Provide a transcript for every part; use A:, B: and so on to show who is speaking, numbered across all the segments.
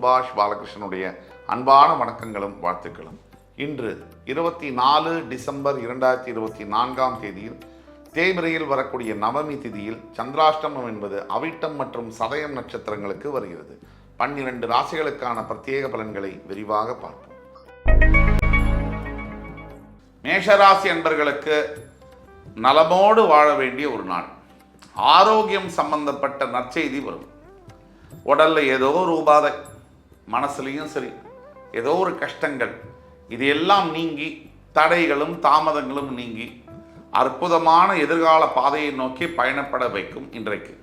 A: சுபாஷ் பாலகிருஷ்ணனுடைய அன்பான வணக்கங்களும் வாழ்த்துக்களும். இன்று இருபத்தி நாலு டிசம்பர் இரண்டாயிரத்தி இருபத்தி நான்காம் தேதியில் தேய்மறையில் வரக்கூடிய நவமி திதியில் சந்திராஷ்டமம் என்பது அவிட்டம் மற்றும் சதயம் நட்சத்திரங்களுக்கு வருகிறது. பன்னிரண்டு ராசிகளுக்கான பிரத்யேக பலன்களை விரிவாக பார்ப்போம். மேஷராசி அன்பர்களுக்கு நலமோடு வாழ வேண்டிய ஒரு நாள். ஆரோக்கியம் சம்பந்தப்பட்ட நற்செய்தி வரும். உடல்ல ஏதோ ஒரு உபாதை. மனசுலையும் சரி. ஏதோ ஒரு கஷ்டங்கள். இது எல்லாம் நீங்கி தடைகளும் தாமதங்களும் நீங்கி அற்புதமான எதிர்கால பாதையை நோக்கி பயணப்பட வைக்கும் இன்றைக்கு.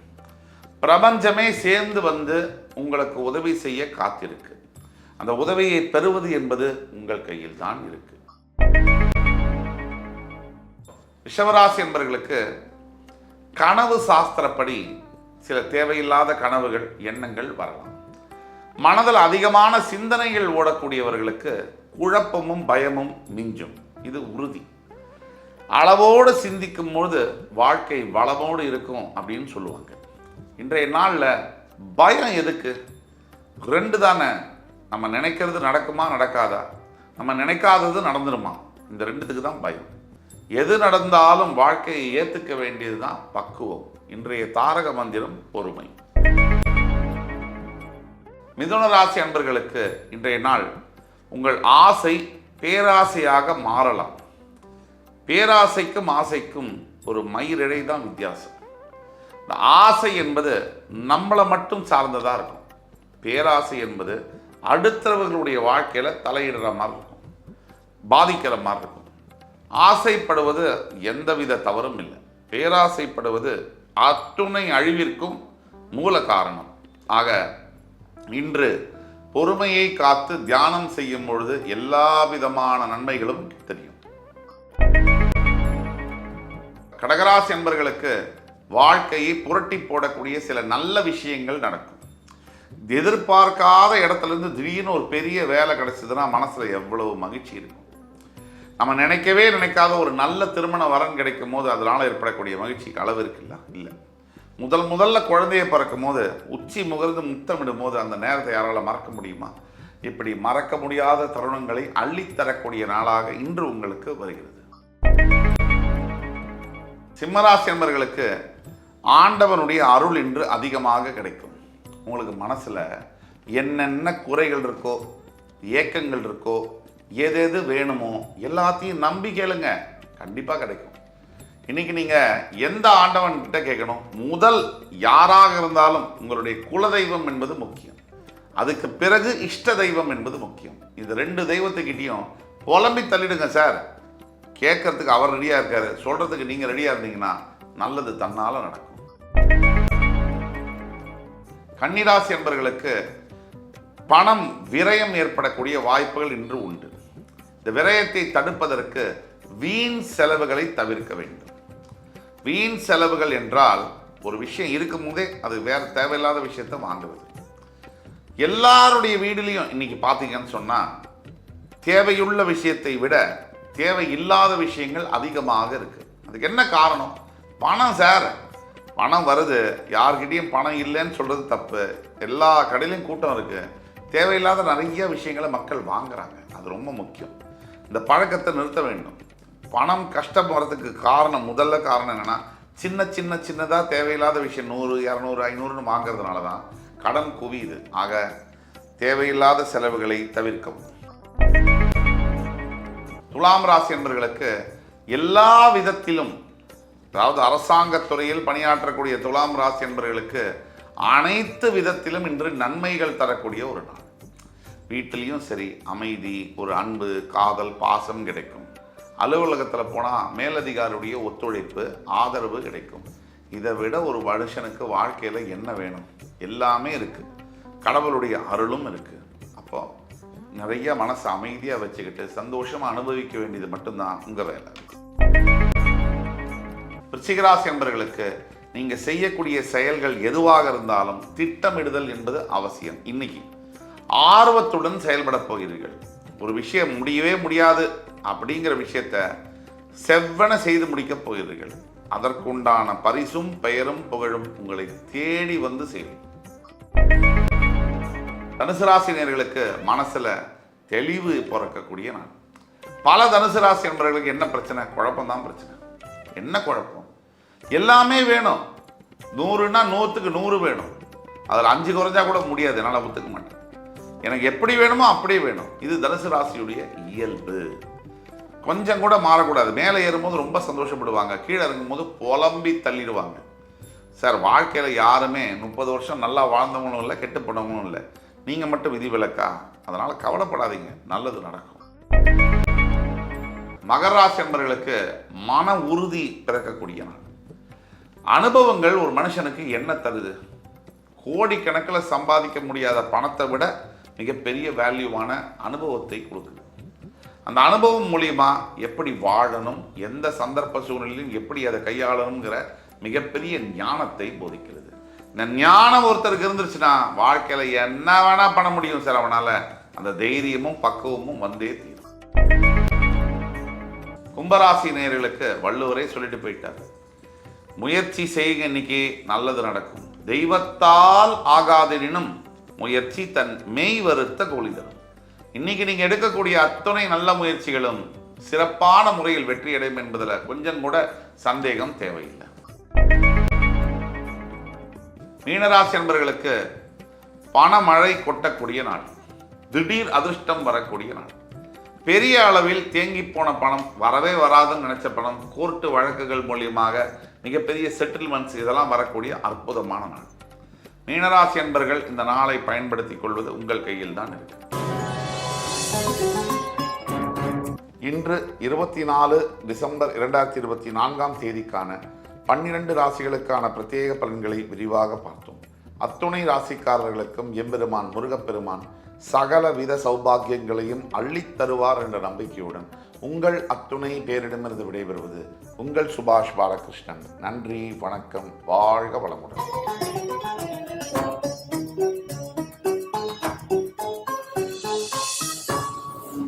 A: பிரபஞ்சமே சேர்ந்து வந்து உங்களுக்கு உதவி செய்ய காத்திருக்கு. அந்த உதவியை பெறுவது என்பது உங்கள் கையில் தான் இருக்கு. ரிஷவராசி என்பவர்களுக்கு கனவு சாஸ்திரப்படி சில தேவையில்லாத கனவுகள் எண்ணங்கள் வரலாம். மனதில் அதிகமான சிந்தனைகள் ஓடக்கூடியவர்களுக்கு குழப்பமும் பயமும் மிஞ்சும். இது உறுதி. அளவோடு சிந்திக்கும் பொழுது வாழ்க்கை வளமோடு இருக்கும் அப்படின்னு சொல்லுவாங்க. இன்றைய நாளில் பயம் எதுக்கு? ரெண்டு தானே. நம்ம நினைக்கிறது நடக்குமா நடக்காதா? நம்ம நினைக்காதது நடந்துருமா? இந்த ரெண்டுத்துக்கு தான் பயம். எது நடந்தாலும் வாழ்க்கையை ஏற்றுக்க வேண்டியது தான் பக்குவம். இன்றைய தாரக மந்திரம் பொறுமை. மிதுன ராசி அன்பர்களுக்கு இன்றைய நாள் உங்கள் ஆசை பேராசையாக மாறலாம். பேராசைக்கும் ஆசைக்கும் ஒரு மயிரிழை தான் வித்தியாசம். இந்த ஆசை என்பது நம்மளை மட்டும் சார்ந்ததாக இருக்கும். பேராசை என்பது அடுத்தவர்களுடைய வாழ்க்கையில் தலையிடுற மாதிரி இருக்கும். பாதிக்கிற மாதிரி இருக்கும். ஆசைப்படுவது எந்தவித தவறும் இல்லை. பேராசைப்படுவது அத்துணை அழிவிற்கும் மூல காரணம். ஆக இன்று பொறுமையை காத்து தியானம் செய்யும் பொழுது எல்லா விதமான நன்மைகளும் தெரியும். கடகராசி என்பர்களுக்கு வாழ்க்கையை புரட்டி போடக்கூடிய சில நல்ல விஷயங்கள் நடக்கும். எதிர்பார்க்காத இடத்துல இருந்து திடீர்னு ஒரு பெரிய வேலை கிடைச்சதுன்னா மனசுல எவ்வளவு மகிழ்ச்சி இருக்கும். நம்ம நினைக்கவே நினைக்காத ஒரு நல்ல திருமண வரன் கிடைக்கும் போது அதனால ஏற்படக்கூடிய மகிழ்ச்சிக்கு அளவு இருக்குல்ல இல்லை. முதல் முதல்ல குழந்தையை பிறக்கும் போது உச்சி முகர்ந்து முத்தமிடும் போது அந்த நேரத்தை யாரால மறக்க முடியுமா? இப்படி மறக்க முடியாத தருணங்களை அள்ளித்தரக்கூடிய நாளாக இன்று உங்களுக்கு வருகிறது. சிம்மராசி என்பர்களுக்கு ஆண்டவனுடைய அருள் இன்று அதிகமாக கிடைக்கும். உங்களுக்கு மனசுல என்னென்ன குறைகள் இருக்கோ ஏக்கங்கள் இருக்கோ எது எது வேணுமோ எல்லாத்தையும் நம்பி கேளுங்க. கண்டிப்பாக கிடைக்கும். இன்னைக்கு நீங்க எந்த ஆண்டவன் கிட்ட கேட்கணும்? முதல் யாராக இருந்தாலும் உங்களுடைய குலதெய்வம் என்பது முக்கியம். அதுக்கு பிறகு இஷ்ட தெய்வம் என்பது முக்கியம். இது ரெண்டு தெய்வத்துக்கிட்டையும் புலம்பி தள்ளிடுங்க சார். கேட்கறதுக்கு அவர் ரெடியாக இருக்காரு. சொல்றதுக்கு நீங்கள் ரெடியாக இருந்தீங்கன்னா நல்லது தன்னால் நடக்கும். கன்னிராசி என்பர்களுக்கு பணம் விரயம் ஏற்படக்கூடிய வாய்ப்புகள் இன்று உண்டு. இந்த விரயத்தை தடுப்பதற்கு வீண் செலவுகளை தவிர்க்க வேண்டும். வீண் செலவுகள் என்றால் ஒரு விஷயம் இருக்கும் போதே அது வேறு தேவையில்லாத விஷயத்தை வாங்குவது எல்லாருடைய வீடுலேயும் இன்னைக்கு பார்த்தீங்கன்னு சொன்னால் தேவையுள்ள விஷயத்தை விட தேவையில்லாத விஷயங்கள் அதிகமாக இருக்குது அதுக்கு என்ன காரணம்? பணம் சார். பணம் வருது. யார்கிட்டயும் பணம் இல்லைன்னு சொல்கிறது தப்பு. எல்லா கடையிலையும் கூட்டம் இருக்குது தேவையில்லாத நிறைய விஷயங்களை மக்கள் வாங்குறாங்க. அது ரொம்ப முக்கியம். இந்த பழக்கத்தை நிறுத்த வேண்டும். பணம் கஷ்டம் வர்றதுக்கு காரணம் முதல்ல காரணம் என்னன்னா சின்ன சின்ன சின்னதாக தேவையில்லாத விஷயம் நூறு இரநூறு ஐநூறுன்னு வாங்குறதுனால தான் கடன் குவியுது. ஆக தேவையில்லாத செலவுகளை தவிர்க்கவும். துலாம் ராசி என்பர்களுக்கு எல்லா விதத்திலும் அதாவது அரசாங்கத் துறையில் பணியாற்றக்கூடிய துலாம் ராசி என்பர்களுக்கு அனைத்து விதத்திலும் இன்று நன்மைகள் தரக்கூடிய ஒரு நாள். வீட்டிலையும் சரி அமைதி ஒரு அன்பு காதல் பாசம் கிடைக்கும். அலுவலகத்தில் போனால் மேலதிகாரியுடைய ஒத்துழைப்பு ஆதரவு கிடைக்கும். இதை விட ஒரு மனுஷனுக்கு வாழ்க்கையில் என்ன வேணும்? எல்லாமே இருக்குது கடவுளுடைய அருளும் இருக்குது அப்போ நிறைய மனசை அமைதியாக வச்சுக்கிட்டு சந்தோஷமாக அனுபவிக்க வேண்டியது மட்டும்தான் உங்கள் வேலை. ரிச்சிகராசி என்பவர்களுக்கு நீங்கள் செய்யக்கூடிய செயல்கள் எதுவாக இருந்தாலும் திட்டமிடுதல் என்பது அவசியம். இன்னைக்கு ஆர்வத்துடன் செயல்பட போகிறீர்கள். ஒரு விஷயம் முடியவே முடியாது. அப்படிங்கிற விஷயத்த செவ்வன செய்து முடிக்கப் போகிறீர்கள். அதற்குண்டான பரிசும் பெயரும் புகழும் உங்களை தேடி வந்து சேரும். தனுசு ராசினியர்களுக்கு மனசுல தெளிவு பிறக்கக்கூடிய நான் பல தனுசு ராசி என்பவர்களுக்கு என்ன பிரச்சனை? குழப்பம் தான் பிரச்சனை. என்ன குழப்பம்? எல்லாமே வேணும். நூறுனா நூற்றுக்கு நூறு வேணும். அதில் அஞ்சு குறைஞ்சா கூட முடியாது. என்னால் ஒத்துக்க மாட்டேன். எனக்கு எப்படி வேணுமோ அப்படியே வேணும். இது தனுசு ராசியுடைய இயல்பு. கொஞ்சம் கூட மாறக்கூடாது. மேலே ஏறும்போது ரொம்ப சந்தோஷப்படுவாங்க. கீழே இறங்கும்போது புலம்பி தள்ளிடுவாங்க. சார் வாழ்க்கையில் யாருமே முப்பது வருஷம் நல்லா வாழ்ந்தவங்களும் இல்லை கெட்டு போனவங்களும் இல்லை. நீங்கள் மட்டும் விதிவிலக்கா அதனால் கவலைப்படாதீங்க. நல்லது நடக்கும். மகராசி என்பர்களுக்கு மன உறுதி பிறக்கக்கூடிய நாள். அனுபவங்கள் ஒரு மனுஷனுக்கு என்ன தருது? கோடிக்கணக்கில் சம்பாதிக்க முடியாத பணத்தை விட மிகப்பெரிய வேல்யூவான அனுபவத்தை கொடுக்குது. அந்த அனுபவம் மூலியமா எப்படி வாழணும் எந்த சந்தர்ப்ப சூழ்நிலையிலும் எப்படி அதை கையாளணுங்கிற மிகப்பெரிய ஞானத்தை போதிக்கிறது. இந்த ஞானம் ஒருத்தருக்கு இருந்துருச்சுன்னா வாழ்க்கையில என்ன வேணா பண்ண முடியும் சார் அவனால. அந்த தைரியமும் பக்குவமும் வந்தே தீரும். கும்பராசி நேர்களுக்கு வள்ளுவரே சொல்லிட்டு போயிட்டார். முயற்சி செய்யுங்க இன்னைக்கு நல்லது நடக்கும். தெய்வத்தால் ஆகாதெனினும் முயற்சி தன் மெய் வருத்த கூலி தரும். இன்னைக்கு நீங்க எடுக்கக்கூடிய அத்துணை நல்ல முயற்சிகளும் சிறப்பான முறையில் வெற்றியடையும் என்பதில் கொஞ்சம் கூட சந்தேகம் தேவையில்லை. மீனராசி என்பர்களுக்கு பணமழை கொட்டக்கூடிய நாள் திடீர் அதிர்ஷ்டம் வரக்கூடிய நாள். பெரிய அளவில் தேங்கி போன பணம் வரவே வராதுன்னு நினைச்ச பணம் கோர்ட்டு வழக்குகள் மூலியமாக மிகப்பெரிய செட்டில்மெண்ட்ஸ் இதெல்லாம் வரக்கூடிய அற்புதமான நாள். மீனராசி என்பர்கள் இந்த நாளை பயன்படுத்திக் கொள்வது உங்கள் கையில் தான் இருக்கு. இன்று இருபத்தி நாலு டிசம்பர் இரண்டாயிரத்தி இருபத்தி நான்காம் தேதிக்கான பன்னிரண்டு ராசிகளுக்கான பிரத்யேக பலன்களை விரிவாக பார்த்தோம். அத்துணை ராசிக்காரர்களுக்கும் எம்பெருமான் முருகப்பெருமான் சகல வித சௌபாகியங்களையும் அள்ளித் தருவார் என்ற நம்பிக்கையுடன் உங்கள் அத்துணை பேரிடமிருந்து விடைபெறுவது உங்கள் சுபாஷ் பாலகிருஷ்ணன். நன்றி வணக்கம் வாழ்க வளமுடன்.